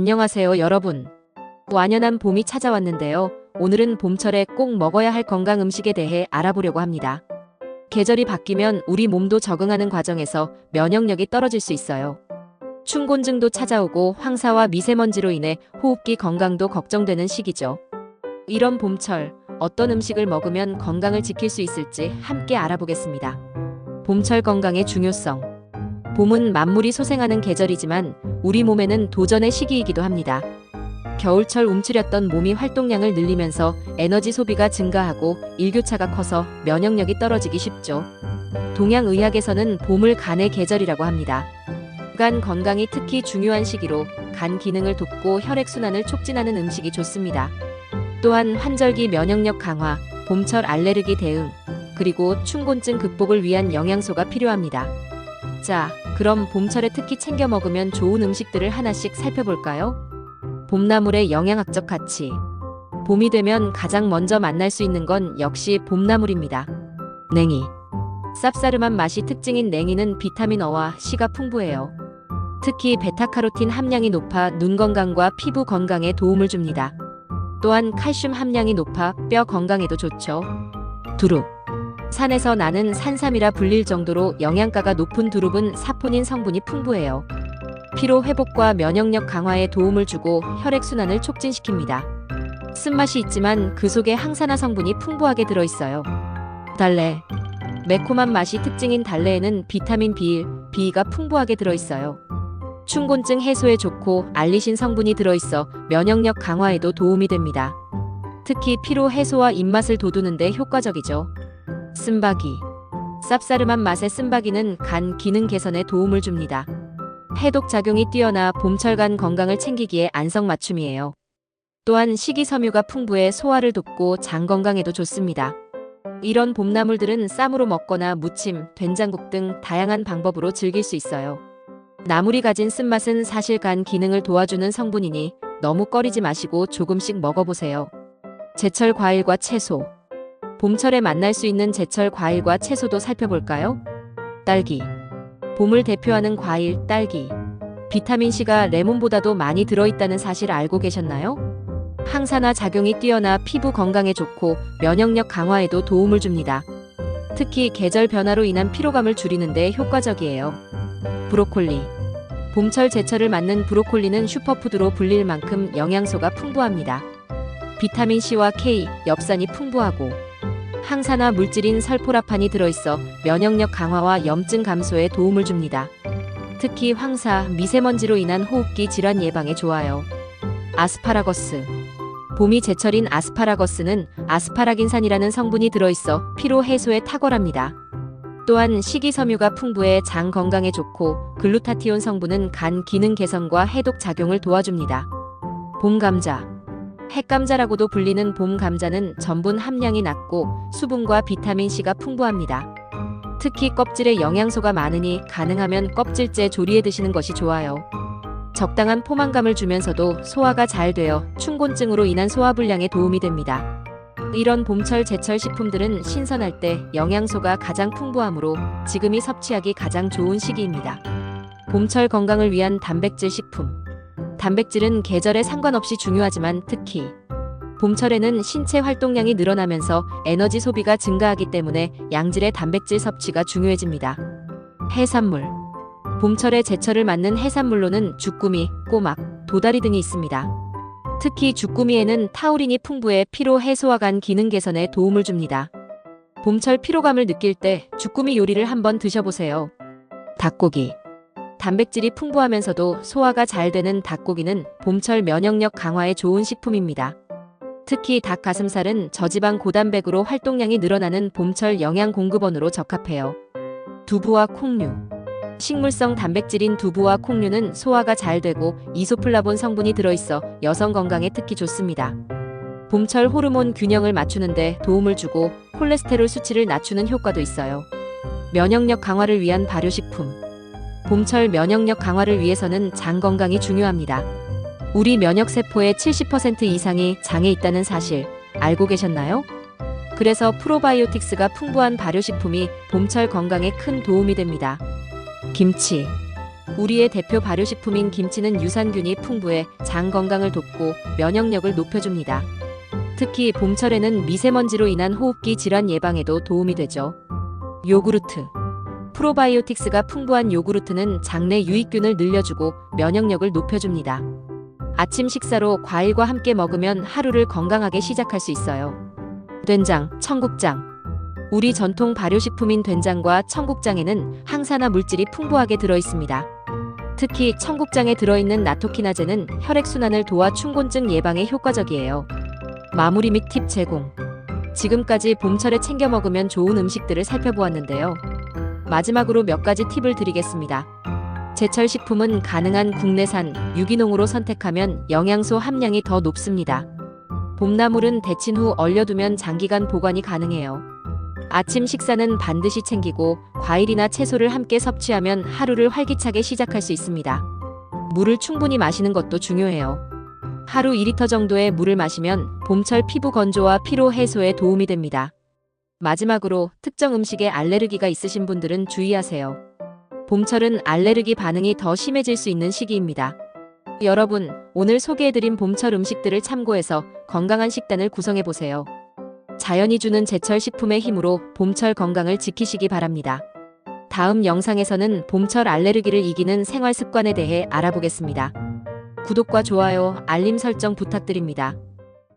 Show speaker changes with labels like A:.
A: 안녕하세요, 여러분. 완연한 봄이 찾아왔는데요. 오늘은 봄철에 꼭 먹어야 할 건강 음식에 대해 알아보려고 합니다. 계절이 바뀌면 우리 몸도 적응하는 과정에서 면역력이 떨어질 수 있어요. 춘곤증도 찾아오고 황사와 미세먼지로 인해 호흡기 건강도 걱정되는 시기죠. 이런 봄철, 어떤 음식을 먹으면 건강을 지킬 수 있을지 함께 알아보겠습니다. 봄철 건강의 중요성. 봄은 만물이 소생하는 계절이지만 우리 몸에는 도전의 시기이기도 합니다. 겨울철 움츠렸던 몸이 활동량을 늘리면서 에너지 소비가 증가하고 일교차가 커서 면역력이 떨어지기 쉽죠. 동양의학에서는 봄을 간의 계절이라고 합니다. 간 건강이 특히 중요한 시기로 간 기능을 돕고 혈액순환을 촉진하는 음식이 좋습니다. 또한 환절기 면역력 강화, 봄철 알레르기 대응, 그리고 춘곤증 극복을 위한 영양소가 필요합니다. 자, 그럼 봄철에 특히 챙겨 먹으면 좋은 음식들을 하나씩 살펴볼까요? 봄나물의 영양학적 가치. 봄이 되면 가장 먼저 만날 수 있는 건 역시 봄나물입니다. 냉이. 쌉싸름한 맛이 특징인 냉이는 비타민 어와 C가 풍부해요. 특히 베타카로틴 함량이 높아 눈 건강과 피부 건강에 도움을 줍니다. 또한 칼슘 함량이 높아 뼈 건강에도 좋죠. 두릅. 산에서 나는 산삼이라 불릴 정도로 영양가가 높은 두릅은 사포닌 성분이 풍부해요. 피로 회복과 면역력 강화에 도움을 주고 혈액순환을 촉진시킵니다. 쓴맛이 있지만 그 속에 항산화 성분이 풍부하게 들어있어요. 달래. 매콤한 맛이 특징인 달래에는 비타민 B1, B가 풍부하게 들어있어요. 춘곤증 해소에 좋고 알리신 성분이 들어있어 면역력 강화에도 도움이 됩니다. 특히 피로 해소와 입맛을 돋우는데 효과적이죠. 쓴바기. 쌉싸름한 맛의 쓴바기는 간 기능 개선에 도움을 줍니다. 해독 작용이 뛰어나 봄철간 건강을 챙기기에 안성맞춤이에요. 또한 식이섬유가 풍부해 소화를 돕고 장 건강에도 좋습니다. 이런 봄나물들은 쌈으로 먹거나 무침, 된장국 등 다양한 방법으로 즐길 수 있어요. 나물이 가진 쓴맛은 사실 간 기능을 도와주는 성분이니 너무 꺼리지 마시고 조금씩 먹어보세요. 제철 과일과 채소. 봄철에 만날 수 있는 제철 과일과 채소도 살펴볼까요? 딸기. 봄을 대표하는 과일 딸기. 비타민C가 레몬보다도 많이 들어있다는 사실 알고 계셨나요? 항산화 작용이 뛰어나 피부 건강에 좋고 면역력 강화에도 도움을 줍니다. 특히 계절 변화로 인한 피로감을 줄이는데 효과적이에요. 브로콜리. 봄철 제철을 맞는 브로콜리는 슈퍼푸드로 불릴 만큼 영양소가 풍부합니다. 비타민C와 K, 엽산이 풍부하고 항산화 물질인 설포라판이 들어있어 면역력 강화와 염증 감소에 도움을 줍니다. 특히 황사, 미세먼지로 인한 호흡기 질환 예방에 좋아요. 아스파라거스. 봄이 제철인 아스파라거스는 아스파라긴산이라는 성분이 들어있어 피로 해소에 탁월합니다. 또한 식이섬유가 풍부해 장 건강에 좋고 글루타티온 성분은 간 기능 개선과 해독 작용을 도와줍니다. 봄 감자. 핵감자라고도 불리는 봄 감자는 전분 함량이 낮고 수분과 비타민C가 풍부합니다. 특히 껍질에 영양소가 많으니 가능하면 껍질째 조리해 드시는 것이 좋아요. 적당한 포만감을 주면서도 소화가 잘 되어 춘곤증으로 인한 소화불량에 도움이 됩니다. 이런 봄철 제철 식품들은 신선할 때 영양소가 가장 풍부하므로 지금이 섭취하기 가장 좋은 시기입니다. 봄철 건강을 위한 단백질 식품. 단백질은 계절에 상관없이 중요하지만 특히 봄철에는 신체 활동량이 늘어나면서 에너지 소비가 증가하기 때문에 양질의 단백질 섭취가 중요해집니다. 해산물. 봄철에 제철을 맞는 해산물로는 주꾸미, 꼬막, 도다리 등이 있습니다. 특히 주꾸미에는 타우린이 풍부해 피로 해소와 간 기능 개선에 도움을 줍니다. 봄철 피로감을 느낄 때 주꾸미 요리를 한번 드셔보세요. 닭고기. 단백질이 풍부하면서도 소화가 잘 되는 닭고기는 봄철 면역력 강화에 좋은 식품입니다. 특히 닭 가슴살은 저지방 고단백으로 활동량이 늘어나는 봄철 영양 공급원으로 적합해요. 두부와 콩류. 식물성 단백질인 두부와 콩류는 소화가 잘 되고 이소플라본 성분이 들어있어 여성 건강에 특히 좋습니다. 봄철 호르몬 균형을 맞추는데 도움을 주고 콜레스테롤 수치를 낮추는 효과도 있어요. 면역력 강화를 위한 발효식품. 봄철 면역력 강화를 위해서는 장 건강이 중요합니다. 우리 면역세포의 70% 이상이 장에 있다는 사실 알고 계셨나요? 그래서 프로바이오틱스가 풍부한 발효식품이 봄철 건강에 큰 도움이 됩니다. 김치. 우리의 대표 발효식품인 김치는 유산균이 풍부해 장 건강을 돕고 면역력을 높여줍니다. 특히 봄철에는 미세먼지로 인한 호흡기 질환 예방에도 도움이 되죠. 요구르트. 프로바이오틱스가 풍부한 요구르트는 장내 유익균을 늘려주고 면역력을 높여줍니다. 아침 식사로 과일과 함께 먹으면 하루를 건강하게 시작할 수 있어요. 된장, 청국장. 우리 전통 발효식품인 된장과 청국장에는 항산화 물질이 풍부하게 들어 있습니다. 특히 청국장에 들어있는 나토키나제는 혈액순환을 도와 충곤증 예방에 효과적이에요. 마무리 및 팁 제공. 지금까지 봄철에 챙겨 먹으면 좋은 음식들을 살펴보았는데요. 마지막으로 몇 가지 팁을 드리겠습니다. 제철 식품은 가능한 국내산 유기농으로 선택하면 영양소 함량이 더 높습니다. 봄나물은 데친 후 얼려두면 장기간 보관이 가능해요. 아침 식사는 반드시 챙기고 과일이나 채소를 함께 섭취하면 하루를 활기차게 시작할 수 있습니다. 물을 충분히 마시는 것도 중요해요. 하루 2리터 정도의 물을 마시면 봄철 피부 건조와 피로 해소에 도움이 됩니다. 마지막으로 특정 음식에 알레르기가 있으신 분들은 주의하세요. 봄철은 알레르기 반응이 더 심해질 수 있는 시기입니다. 여러분, 오늘 소개해드린 봄철 음식들을 참고해서 건강한 식단을 구성해 보세요. 자연이 주는 제철 식품의 힘으로 봄철 건강을 지키시기 바랍니다. 다음 영상에서는 봄철 알레르기를 이기는 생활 습관에 대해 알아보겠습니다. 구독과 좋아요, 알림 설정 부탁드립니다.